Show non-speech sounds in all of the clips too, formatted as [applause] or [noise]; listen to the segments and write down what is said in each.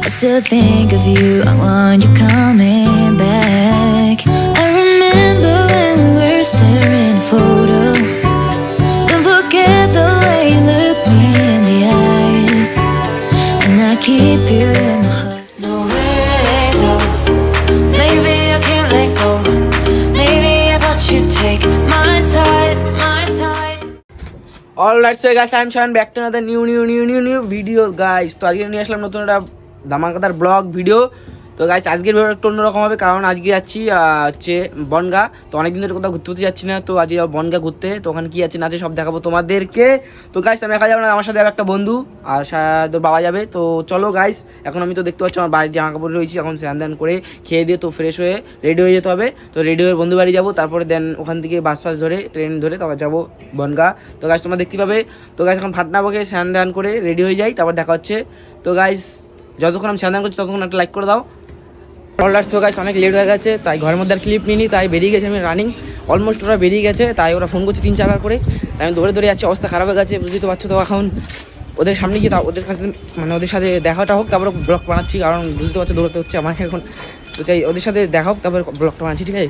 I still think of you. I want you coming back. I remember when we were staring at a photo. Don't forget the way you look me in the eyes. And I keep you in my heart. No way though. Maybe I can't let go. Maybe I thought you'd take my side, my side. All right so guys I am Shan back to another new new new new new video guys তো আজকে নিয়ে আসলাম নতুন একটা ধামাকাদার blog, video. তো guys আজকের video একটু অন্যরকম হবে, কারণ আজকে যাচ্ছি হচ্ছে বনগা। তো অনেকদিন ধরে কোথাও ঘুরতে ঘুরতে যাচ্ছি না, তো আজকে বনগা ঘুরতে। তো ওখানে কী আছে না আছে সব দেখাবো তোমাদেরকে। তো গাইস আমি একা যাব না, আমার সাথে একটা বন্ধু, আর সা- তোর বাবা যাবে। তো চলো গাইস এখন আমি তো দেখতে পাচ্ছি আমার বাড়ির জামা কাপড় রয়েছি, এখন স্নান দান করে খেয়ে দিয়ে তো ফ্রেশ হয়ে রেডি হয়ে যেতে হবে। তো রেডি হয়ে বন্ধু বাড়ি যাব, তারপরে দেন ওখান থেকে বাস ফাস ধরে ট্রেন ধরে তারপর যাব বনগা। তো গাছ তোমরা দেখতে পাবে। তো গাছ এখন ফাটনা বকে স্নান দান করে রেডি হয়ে যাই, তারপর দেখা হচ্ছে। তো গাইস যতক্ষণ আমি স্নান করছি, ততক্ষণ একটা লাইক করে দাও। অলরাইট সো গাইস অনেক লেট হয়ে গেছে, তাই ঘরের মধ্যে আর ক্লিপ নিইনি, তাই বেরিয়ে গেছে আমি রানিং অলমোস্ট ওরা বেরিয়ে গেছে, তাই ওরা ফোন করছে তিন চারবার করে। তাই আমি দৌড়ে দৌড়ে যাচ্ছি, অবস্থা খারাপ হয়ে গেছে বুঝতে পারছ তো এখন। ওদের সামনে গিয়ে ওদের কাছে মানে ওদের সাথে দেখাটা হোক, তারপর ব্লগ বানাচ্ছি, কারণ বুঝতে পারছ দৌড়তে হচ্ছে আমাকে এখন। তো চাই ওদের সাথে দেখা হোক, তারপর ব্লগটা বানাচ্ছি, ঠিক আছে?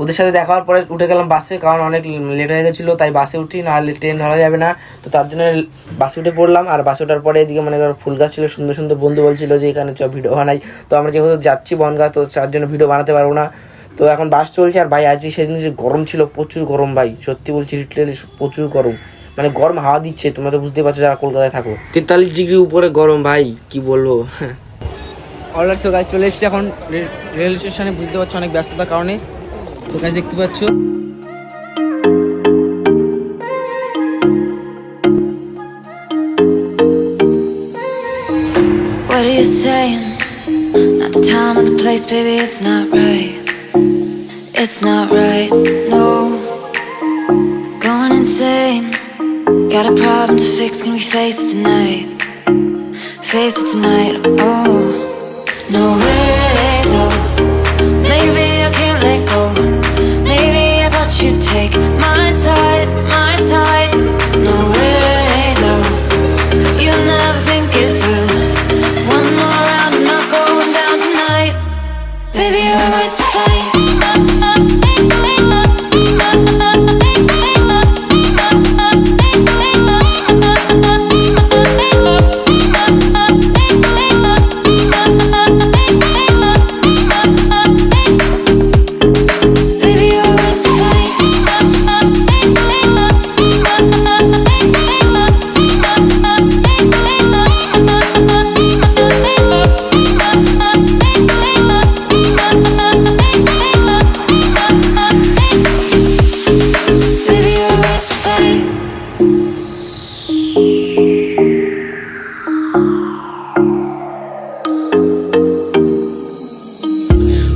ওদের সাথে দেখা হওয়ার পরে উঠে গেলাম বাসে, কারণ অনেক লেট হয়ে গেছিল, তাই বাসে উঠি, না ট্রেন ধরা যাবে না। তো তার জন্য বাসে উঠে পড়লাম, আর বাসে ওঠার পরে এদিকে মনে করো ফুল গাছ ছিল, সুন্দর সুন্দর বন্ধু বলছিল যে এখানে চ ভিডিও বানাই। তো আমরা যেহেতু যাচ্ছি বনগা, তো তার জন্য ভিডিও বানাতে পারব না। তো এখন বাস চলছে, আর ভাই আজকে সেদিন যে গরম ছিল, প্রচুর গরম ভাই, সত্যি বলছি লিটারালি প্রচুর গরম। মানে গরম হাওয়া দিচ্ছে, তোমরা তো বুঝতে পারছ যারা কলকাতায় থাকো। তেতাল্লিশ ডিগ্রি উপরে গরম ভাই, কি বলব? অলরেডি গাছ চলে এসেছি এখন রেল স্টেশনে বুঝতে পারছ অনেক ব্যস্ততার কারণে। তো গাছ দেখতে পাচ্ছ What are you saying? Not the time or the place, baby, it's not right. It's not right, no. Going insane. Got a problem to fix, can we face it tonight? Face it tonight, oh.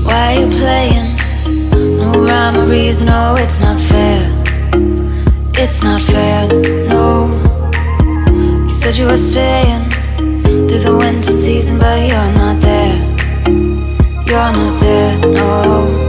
Why you playing? No reason, oh, it's not fair. It's not fair, no. You said you were staying through the winter season, but you're not there. You're not there. No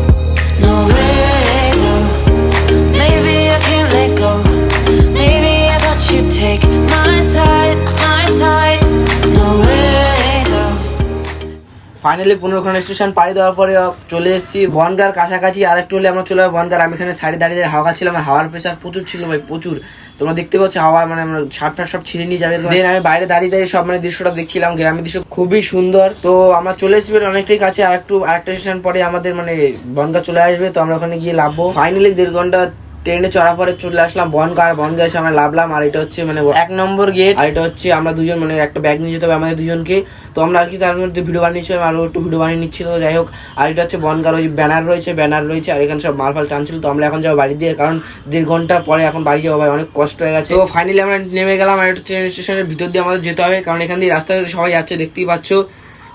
finally পনেরোখানা station পাড়ি দেওয়ার পরে চলে এসেছি বনগার কাছাকাছি। আর একটু হলে আমরা চলে যাব বনগার। আমি এখানে সাইডে দাঁড়িয়ে হাওয়া খাচ্ছিলাম হাওয়ার প্রেশার প্রচুর ছিল ভাই, প্রচুর। তোমরা দেখতে পাচ্ছ হাওয়া মানে আমরা শার্ট ফাট সব ছিঁড়ে নিয়ে যাবে দেন আমি বাইরে দাঁড়িয়ে দাঁড়িয়ে সব মানে দৃশ্যটা দেখছিলাম, গ্রামের দৃশ্য খুবই সুন্দর। তো আমরা চলে এসেছি অনেকটাই কাছে আর একটু আরেকটা স্টেশন পরে আমাদের মানে বনগা চলে আসবে, তো আমরা ওখানে গিয়ে লাভবো। ফাইনালি দেড় ঘণ্টা ট্রেনে চড়ার পরে চলে আসলাম বনগা আর বনগা এসে আমরা লাভলাম। আর এটা হচ্ছে মানে এক নম্বর গেট আর এটা হচ্ছে আমরা দুজন মানে একটা ব্যাগ নিয়ে যেতে হবে আমাদের দুজনকে। তো আমরা আর কি তার মধ্যে ভিডিও বানিয়েছিলাম আরও একটু ভিডিও বানিয়ে নিচ্ছিল, তো যাই হোক। আর এটা হচ্ছে বনগার ওই ব্যানার রয়েছে ব্যানার রয়েছে, আর এখানে সব মাল ফাল টানছিল। তো আমরা এখন যাব বাড়ি দিয়ে, কারণ দেড় ঘণ্টা পরে এখন বাড়ি যাব ভাই, অনেক কষ্ট হয়ে গেছে। তো ফাইনালি আমরা নেমে গেলাম, আর একটা ট্রেন স্টেশনের ভিতর দিয়ে আমাদের যেতে হবে, কারণ এখান দিয়ে রাস্তায় সবাই যাচ্ছে, দেখতেই পাচ্ছ।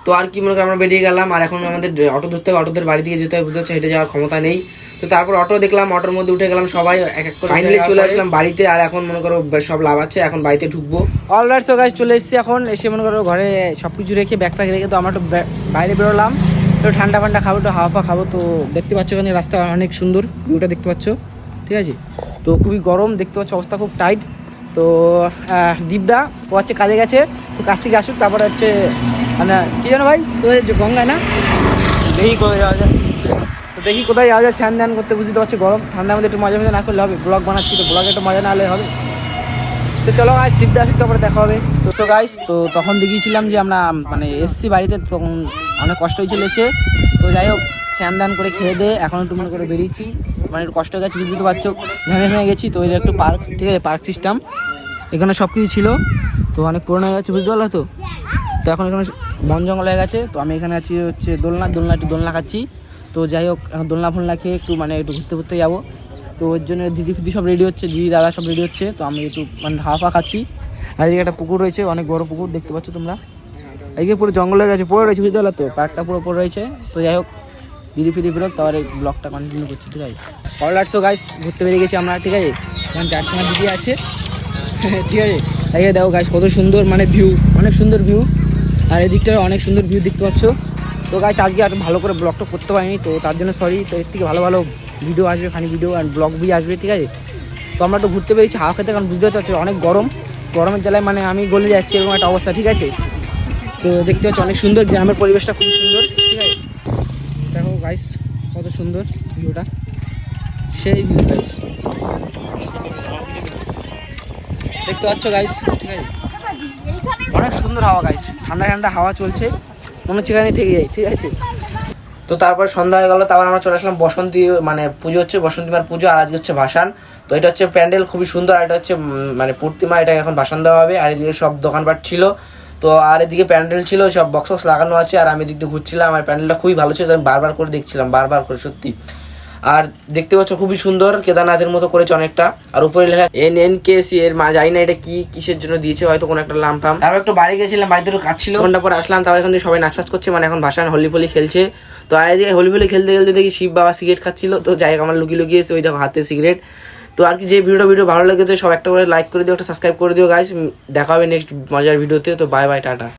তো আর কি মনে করো, আমরা বেরিয়ে গেলাম, আর এখন আমাদের অটো ধরতে হবে, অটোদের বাড়ি দিয়ে যেতে হবে, বুঝতে পারছ? হেঁটে যাওয়ার ক্ষমতা নেই। তো তারপর অটো দেখলাম অটোর মধ্যে উঠে গেলাম সবাই এক এক করে ফাইনালি চলে আসলাম বাড়িতে আর এখন মনে করো সব লাভ আছে এখন বাড়িতে ঢুকবো। অলরাইট তো গাছ চলে এসেছি এখন এসে মনে করো ঘরে সব কিছু রেখে ব্যাগ প্যাক রেখে তো আমরা একটু বাইরে বেরোলাম। একটু ঠান্ডা ফান্ডা খাব একটু হাওয়া খাব তো দেখতে পাচ্ছ এখানে রাস্তা অনেক সুন্দর ভিউটা দেখতে পাচ্ছ ঠিক আছে? তো খুবই গরম দেখতে পাচ্ছ অবস্থা খুব টাইট তো দীপদা ও হচ্ছে কাজে গেছে তো কাজ থেকে আসুক তারপরে হচ্ছে মানে কি জানো ভাই তোদের যে গঙ্গা না? দেখি কোথায় যাওয়া যায়? তো দেখি কোথায় যাওয়া যায়, স্নান ধ্যান করতে, বুঝতে পারছি গরম। ঠান্ডার মধ্যে একটু মজা মজা না করলে হবে ব্লগ বানাচ্ছি তো ব্লগে একটু মজা না হলে হবে। তো চলো গাছ সিদ্ধা আসি, তারপরে দেখা হবে। তো তো গাইস তো তখন দেখিয়েছিলাম যে আমরা মানে এসছি বাড়িতে, তখন অনেক কষ্ট হয়েছিল এসে। তো যাই হোক, স্নান দান করে খেয়ে দিয়ে এখন একটু মনে করে বেরিয়েছি। মানে একটু কষ্ট গেছে, বুঝতে পারছ, ঘেমে ঘেমে গেছি, তো এটা একটু পার্ক ঠিক আছে পার্ক সিস্টেম এখানে সব কিছু ছিল, তো অনেক পুরনো হয়ে গেছে, বুঝতে পারল তো? তো এখন এখানে বন জঙ্গল হয়ে গেছে, তো আমি এখানে আছি হচ্ছে দোলনা দোলনা একটু দোলনা খাচ্ছি। তো যাই হোক এখন দোলনা ফোলনা খেয়ে একটু মানে একটু ঘুরতে ঘুরতে যাব। তো ওর জন্য দিদি ফিদি সব রেডি হচ্ছে দিদি দাদা সব রেডি হচ্ছে তো আমি একটু মানে ফাওয়া খাচ্ছি। আর এদিকে একটা পুকুর রয়েছে অনেক বড় পুকুর দেখতে পাচ্ছ তোমরা। এদিকে পুরো জঙ্গল হয়ে গেছে পুরো রয়েছে বুঝতে পারল তো? পার্কটা পুরো পড়ে রয়েছে তো যাই হোক দিদি ফিদি বেরোক তারপরে ব্লগটা কন্টিনিউ করছি ঠিক আছে? অল আর্টসও গাইস ঘুরতে বেরিয়ে গেছি আমরা ঠিক আছে? এখানে চারখানা দিদি আছে [laughs] ঠিক আছে? এই দেখো গাইস কত সুন্দর মানে ভিউ অনেক সুন্দর ভিউ আর এদিকটা অনেক সুন্দর ভিউ দেখতে পাচ্ছ। তো গাইস আজকে আর ভালো করে ব্লগটা করতে পারিনি, তো তার জন্য সরি তো এর থেকে ভালো ভালো ভিডিও আসবে ফানি ভিডিও আর ব্লগ বি আসবে, ঠিক আছে? তো আমরা একটু ঘুরতে পেরেছি হাওয়া খেতে, কারণ বুঝতে পারছি অনেক গরম। গরমের জ্বালায় মানে আমি গলে যাচ্ছি, এরকম একটা অবস্থা, ঠিক আছে? তো দেখতে পাচ্ছি অনেক সুন্দর, গ্রামের পরিবেশটা খুব সুন্দর, ঠিক আছে? দেখো গাইস কত সুন্দর ভিউটা। সেই ভিউ গাইস দেখতে পাচ্ছ গাইস ঠিক আছে? অনেক সুন্দর হাওয়া গাইস ঠান্ডা ঠান্ডা হাওয়া চলছে। মনে হচ্ছে এখানে থেকে যাই ঠিক আছে। তো তারপর সন্ধ্যা হয়ে গেলো, তারপর আমরা চলে আসলাম বসন্তী মানে পুজো হচ্ছে বসন্তীমার পুজো, আর আজকে হচ্ছে ভাসান। তো এটা হচ্ছে প্যান্ডেল, খুবই সুন্দর, আর এটা হচ্ছে মানে প্রতিমা এটা এখন ভাসান দেওয়া হবে। আর এদিকে সব দোকানপাট ছিল। তো আর এদিকে প্যান্ডেল ছিল, সব বক্স লাগানো আছে, আর আমি এদিক দিয়ে ঘুরছিলাম, আর প্যান্ডেলটা খুবই ভালো ছিল আমি বারবার করে দেখছিলাম, বারবার করে, সত্যি। আর দেখতে পাচ্ছ খুবই সুন্দর, কেদারনাথের মতো করেছে অনেকটা। আর উপরে লেখা এন এন কে সি এর মা জানি না এটা কি, কিসের জন্য দিয়েছে, হয়তো কোনো একটা লাম ফাম। তারপর একটু বাড়ি গেছিলাম, বাড়িতে একটু কাজ ছিল ঘণ্টা পর আসলাম, তারপর এখন সবাই নাচ করছে মানে এখন ভাসান হোলি ফলি খেলছে। তো আর এদিকে হোলি ফলি খেলতে খেলতে দেখি শিব বাবা সিগারেট খাচ্ছিল। তো যাই আমার লুকিয়ে লুকিয়ে ওই দেখো হাতে সিগারেট। তো আর কি, যে ভিডিওটা, ভিডিও ভালো লাগে তো সব একটা করে লাইক করে দিও, একটা সাবস্ক্রাইব করে দিও গাইস দেখা হবে নেক্সট মজার ভিডিওতে, তো বাই বাই টাটা।